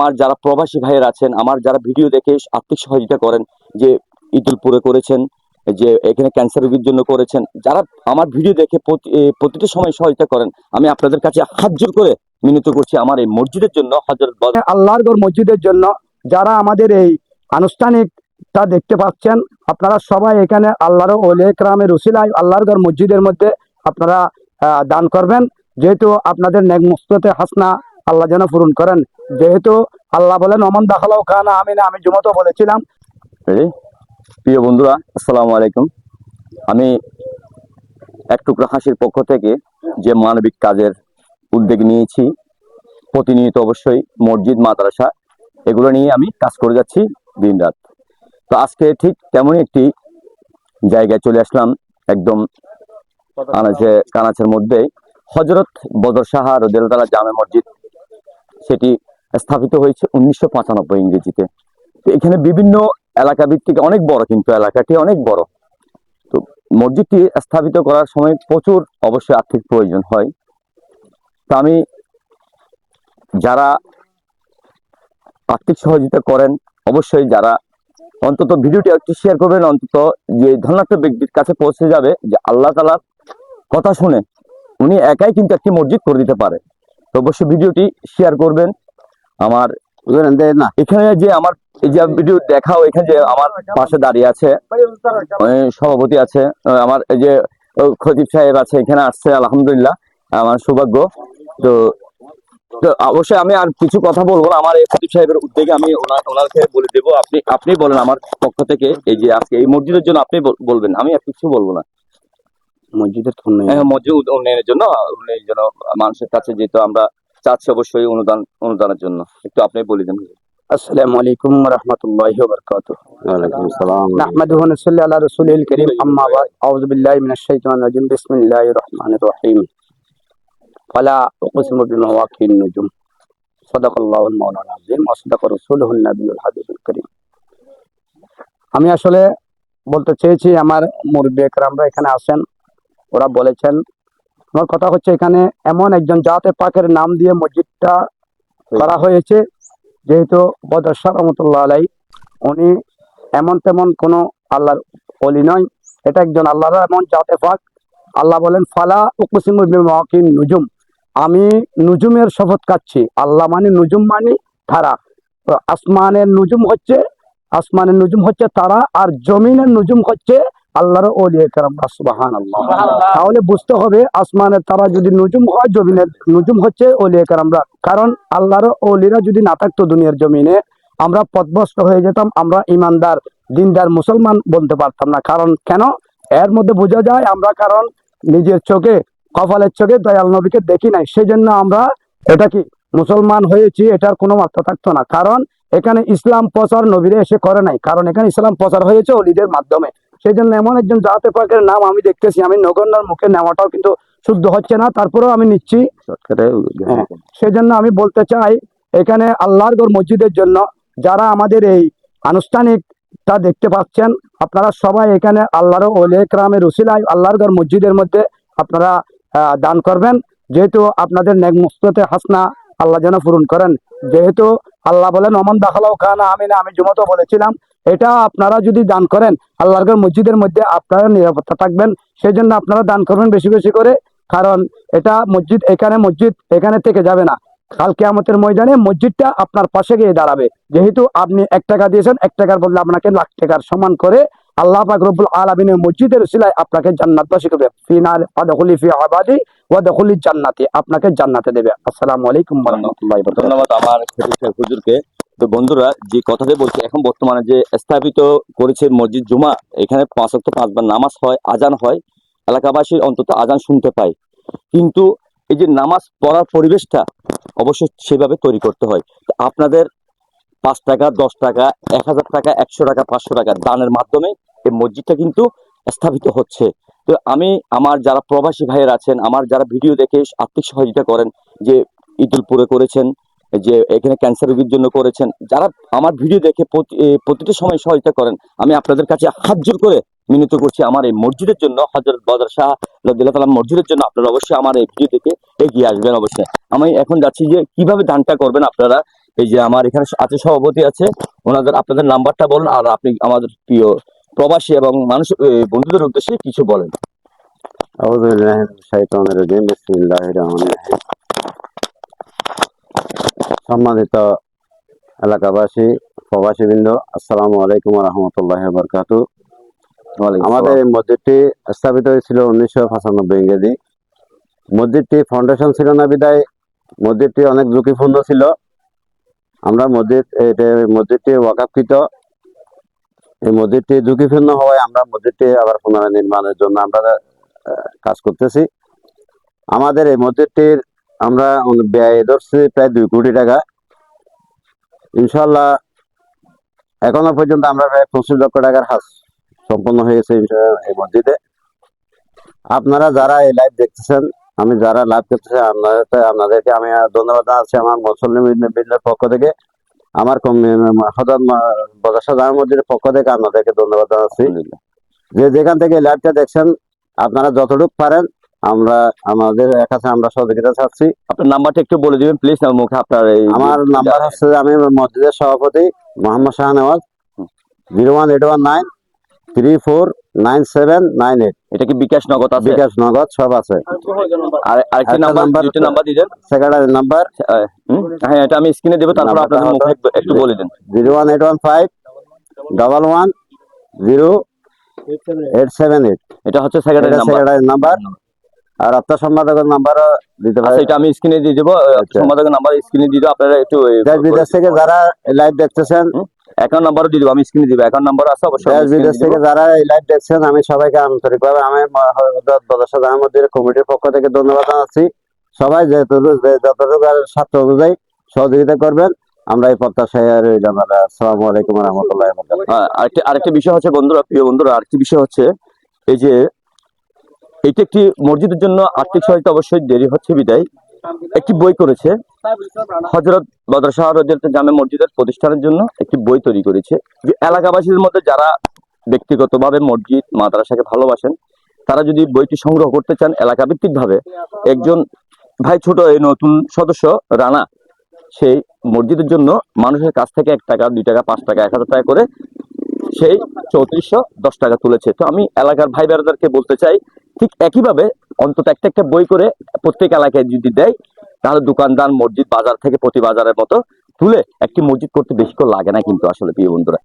আমার যারা প্রবাসী ভাইয়ের আছেন, আমার যারা ভিডিও দেখে আর্থিক সহযোগিতা করেন, যে ইদুলপুরে করেছেন, যে এখানে ক্যান্সার রোগীর জন্য করেছেন, যারা আমার ভিডিও দেখে প্রতিটা সময় সহায়তা করেন, আমি আপনাদের কাছে হাত জোর করে মিনত করছি আমার এই মসজিদের জন্য হজরত আল্লাহর ঘর মসজিদের জন্য। যারা আমাদের এই আনুষ্ঠানিকটা দেখতে পাচ্ছেন, আপনারা সবাই এখানে আল্লাহর ওলে ক্রামের উসিলায় আল্লাহর ঘর মসজিদের মধ্যে আপনারা দান করবেন। যেহেতু আপনাদের নেক মুস্ততে হাসনা আল্লাহ যেন পূরণ করেন। যেহেতু আল্লাহ বলেন অমন দাখালাও খানা আমি না আমি জুমতো বলেছিলাম? প্রিয় বন্ধুরা, আসসালামু আলাইকুম। আমি এক টুকরা হাসির পক্ষ থেকে যে মানবিক কাজের উদ্যোগ নিয়েছি, প্রতিনিয়ত অবশ্যই মসজিদ, মাদ্রাসা, এগুলো নিয়ে আমি কাজ করে যাচ্ছি দিন রাত। তো আজকে ঠিক তেমনই একটি জায়গায় চলে আসলাম, একদম আনাচে কানাচের মধ্যে হজরত বদর সাহা রদিয়াল্লাহ জামে মসজিদ, সেটি স্থাপিত হয়েছে উনিশশো পঁচানব্বই ইংরেজিতে। তো এখানে বিভিন্ন এলাকা ভিত্তিক অনেক বড় কিন্তু এলাকাটি অনেক বড়। তো মসজিদটি স্থাপিত করার সময় প্রচুর অবশ্যই আর্থিক প্রয়োজন হয়। তো আমি যারা আর্থিক সহযোগিতা করেন, অবশ্যই যারা অন্তত ভিডিওটি একটু শেয়ার করবেন, অন্তত যে ধনাত্ম ব্যক্তির কাছে পৌঁছে যাবে যে আল্লাহ তালার কথা শুনে, উনি একাই কিন্তু একটি মসজিদ করে দিতে পারে। তো অবশ্যই ভিডিওটি শেয়ার করবেন। আমার না এখানে যে আমার এই যে ভিডিও দেখাও এখানে যে আমার পাশে দাঁড়িয়ে আছে সভাপতি আছে আমার এই যে খতিব সাহেব আছে এখানে আসছে আলহামদুলিল্লাহ আমার সৌভাগ্য। তো তো অবশ্যই আমি আর কিছু কথা বলব না আমার এই খতিব সাহেবের উদ্যোগে আমি ওনার ওনাকে বলে দেবো আপনি আপনি বলেন আমার পক্ষ থেকে এই যে আজকে এই মসজিদের জন্য আপনি বলবেন আমি আর কিছু বলব না। মসজিদের হ্যাঁ মসজিদ উন্নয়নের জন্য উন্নয়নের জন্য মানুষের কাছে যেহেতু আমরা চাচ্ছে অবশ্যই অনুদান অনুদানের জন্য। একটু আপনি বলে দেন। আসসালামু আলাইকুম রহমতুল্লাহ রহিম। ফালা মাওলানা আযীম ওয়া সাদাকা নাবিয়ুল হাবিবুল আমি আসলে বলতে চেয়েছি আমার মুরব্বী একরামরা এখানে আসেন। ওরা বলেছেন আমার কথা হচ্ছে এখানে এমন একজন জাতে পাকের নাম দিয়ে মসজিদটা করা হয়েছে, যেহেতু বদরশাহ রহমতুল্লাহ আলাই উনি এমন তেমন কোনো আল্লাহর অলি নয়। এটা একজন আল্লাহর এমন জাতে পাক, আল্লাহ বলেন, ফালা বিমাকিন নুজুম। আমি নুজুমের শপথ কাচ্ছি আল্লাহ মানে নুজুম মানে তারা আসমানের নুজুম হচ্ছে, আসমানের নুজুম হচ্ছে তারা, আর জমিনের নুজুম হচ্ছে আল্লাহর একরাম সুবাহান আল্লাহ তাহলে বুঝতে হবে আসমানের তারা যদি নুজুম হয় জমিনের নুজুম হচ্ছে অলি একরামরা। কারণ আল্লাহর অলিরা যদি না থাকতো দুনিয়ার জমিনে আমরা পথভ্রষ্ট হয়ে যেতাম আমরা ইমানদার দিনদার মুসলমান বলতে পারতাম না। কারণ কেন? এর মধ্যে বোঝা যায় আমরা কারণ নিজের চোখে কপালের চোখে দয়াল নবীকে দেখি নাই। সেই জন্য আমরা এটা কি মুসলমান হয়েছি এটার কোনো মাত্রা থাকতো না। কারণ এখানে ইসলাম প্রচার নবীরে এসে করে নাই। কারণ এখানে ইসলাম প্রচার হয়েছে অলিদের মাধ্যমে। সেই জন্য এমন একজন জাতে পাকের নাম আমি দেখতেছি। আমি নগণ্যর মুখে নেওয়াটাও কিন্তু শুদ্ধ হচ্ছে না তারপরেও আমি নিচ্ছি। হ্যাঁ। সেজন্য আমি বলতে চাই এখানে আল্লাহর ঘর মসজিদের জন্য যারা আমাদের এই আনুষ্ঠানিকটা দেখতে পাচ্ছেন আপনারা সবাই এখানে আল্লাহর ওলে ক্রামের উসিলায় আল্লাহর ঘর মসজিদের মধ্যে আপনারা দান করবেন। যেহেতু আপনাদের নেক মুস্ততে হাসনা আল্লাহ যেন পূরণ করেন। যেহেতু আল্লাহ বলেন অমন দাখালাও খানা আমি না আমি জুমতো বলেছিলাম এটা আপনারা যদি দান করেন, আল্লাহর মসজিদের মধ্যে আপনারা নিরাপত্তা থাকবেন। সেই জন্য আপনারা দান করবেন বেশি বেশি করে, কারণ এটা মসজিদ, এখানে মসজিদ এখানে থেকে যাবে না। কাল কেয়ামতের ময়দানে মসজিদটা আপনার পাশে গিয়ে দাঁড়াবে। যেহেতু আপনি এক টাকা দিয়েছেন, এক টাকার বদলে আপনাকে লাখ টাকার সমান করে আল্লাহ পাক রব্বুল আলামিনের মসজিদের সিলায় আপনাকে জান্নাতবাসী করবে ফি নার আদখুলি ফি আবাদি ওয়াদখুলি জান্নাতি, আপনাকে জান্নাতে দেবে। আসসালামু আলাইকুম ধন্যবাদ আমার হুজুরকে। তো বন্ধুরা, যে কথাটা বলছি, এখন বর্তমানে যে স্থাপিত করেছে মসজিদ জুমা, এখানে পাঁচ অক্ট পাঁচবার নামাজ হয়, আজান হয়, এলাকাবাসীর অন্তত আজান শুনতে পায়। কিন্তু এই যে নামাজ পড়ার পরিবেশটা অবশ্যই সেভাবে তৈরি করতে হয়। আপনাদের পাঁচ টাকা, দশ টাকা, এক হাজার টাকা, একশো টাকা, পাঁচশো টাকা দানের মাধ্যমে এই মসজিদটা কিন্তু স্থাপিত হচ্ছে। তো আমি, আমার যারা প্রবাসী ভাইয়ের আছেন, আমার যারা ভিডিও দেখে আর্থিক সহযোগিতা করেন, যে ইদুলপুরে করেছেন যে এখানে ক্যান্সার রোগীর জন্য করেছেন, যারা আমার ভিডিও দেখে প্রতিটি সময় সহায়তা করেন, আমি আপনাদের কাছে হাত জোর করে মিনতি করছি আমার এই মসজিদের জন্য হজরত বদর শাহ লদ্দুল্লাহ তালাম মসজিদের জন্য আপনারা অবশ্যই আমার এই ভিডিও দেখে এগিয়ে আসবেন অবশ্যই। আমি এখন যাচ্ছি যে কীভাবে দানটা করবেন আপনারা, এই যে আমার এখানে আছে সভাপতি আছে, ওনাদের আপনাদের নাম্বারটা বলুন, আর আপনি আমাদের প্রিয় প্রবাসী এবং মানুষ বন্ধুদের উদ্দেশ্যে কিছু বলেন। আউযু সম্মানিত এলাকাবাসী প্রবাসীবৃন্দ আসসালামু আলাইকুম রহমতুল্লাহ বরকাতু। আমাদের এই মসজিদটি স্থাপিত হয়েছিল উনিশশো পঁচানব্বই ইংরেজি। মসজিদটি ফাউন্ডেশন ছিল না বিদায় মসজিদটি অনেক ঝুঁকিপূর্ণ ছিল। আমরা মসজিদ মসজিদটি ওয়াকাফকৃত এই মসজিদটি ঝুঁকিপূর্ণ হওয়ায় আমরা মসজিদটি আবার পুনরায় নির্মাণের জন্য আমরা কাজ করতেছি। আমাদের এই মসজিদটির আমরা ব্যয় ধরছি প্রায় দুই কোটি টাকা। ইনশাল্লাহ এখনও পর্যন্ত আমরা প্রায় পঁচিশ লক্ষ টাকার হাজ সম্পন্ন হয়েছে এই মসজিদে। আপনারা যারা এই লাইভ দেখতেছেন, আমি যারা লাভ করতেছেন, আপনাদের আপনাদেরকে আমি ধন্যবাদ জানাচ্ছি আমার মুসলিম বিল্ডের পক্ষ থেকে। আমার হঠাৎ বদাসা জামা মসজিদের পক্ষ থেকে আপনাদেরকে ধন্যবাদ জানাচ্ছি। যে যেখান থেকে লাইভটা দেখছেন, আপনারা যতটুকু পারেন আমরা আমাদের কাছে আমরা সহযোগিতা চাচ্ছি। আপনার নাম্বারটা একটু বলে দিবেন প্লিজ আমার মুখে আপনার এই আমার নাম্বার হচ্ছে আমি মসজিদের সভাপতি Mohammad Shahnawaz zero one eight one nine three four nine seven nine eight. এটা কি বিকাশ নগদ আছে? বিকাশ নগদ সব আছে। আর আরেকটি নাম্বার নাম্বার- দুইটা নাম্বার দিবেন? Secretary number. হ্যাঁ এটা আমি স্ক্রিনে দেবো তারপর আপনাদের মুখে একটু- বলে দেন। Zero one eight one five double one zero eight seven eight. এটা হচ্ছে সেক্রেটারি নাম্বার। আর আপনার সম্পাদকের নাম্বারও দিতে আচ্ছা পারেন এটা আমি স্ক্রিনে দিয়ে দেবো। আচ্ছা। সম্পাদকের নাম্বার স্ক্রিনে দিয়ে দেবো আপনারা একটু দেশ বিদেশ থেকে যারা লাইভ দেখতেছেন অ্যাকাউন্ট নাম্বারও দিয়ে দেবো আমি স্ক্রিনে দিব। অ্যাকাউন্ট নাম্বার আছে অবশ্যই বিদেশ থেকে যারা এই লাইভ দেখছেন আমি সবাইকে আন্তরিকভাবে আমি বদরসাদ আহমদের কমিটির পক্ষ থেকে ধন্যবাদ জানাচ্ছি। সবাই যেতটুকু যে- যতটুকু স্বার্থ অনুযায়ী সহযোগিতা করবেন আমরা এই প্রত্যাশায় রইলাম। আসসালামু আলাইকুম রহমতুল্লাহ আরেকটি আরেকটি বিষয় হচ্ছে বন্ধুরা প্রিয় বন্ধুরা আরেকটি বিষয় হচ্ছে এই যে এটি একটি মসজিদের জন্য আর্থিক সহায়তা অবশ্যই দেরি হচ্ছে বিদায়। একটি বই করেছে। হজরত বদরশাহ রদিয়াত জামে মসজিদের প্রতিষ্ঠানের জন্য একটি বই তৈরি করেছে। যে এলাকাবাসীদের মধ্যে যারা ব্যক্তিগতভাবে মসজিদ, মাদ্রাসাকে ভালোবাসেন, তারা যদি বইটি সংগ্রহ করতে চান এলাকা ভিত্তিক ভাবে একজন ভাই ছোট, এই নতুন সদস্য রানা সেই মসজিদের জন্য মানুষের কাছ থেকে এক টাকা, দুই টাকা, পাঁচ টাকা, এক হাজার টাকা করে সেই চৌত্রিশশো দশ টাকা তুলেছে। তো আমি এলাকার ভাই বেড়াদারকে বলতে চাই ঠিক একইভাবে অন্তত একটা একটা বই করে প্রত্যেক এলাকায় যদি দেয়, তাহলে দোকানদার, মসজিদ, বাজার থেকে প্রতি বাজারের মতো তুলে একটি মসজিদ করতে বেশিক্ষণ লাগে না কিন্তু আসলে প্রিয় বন্ধুরা।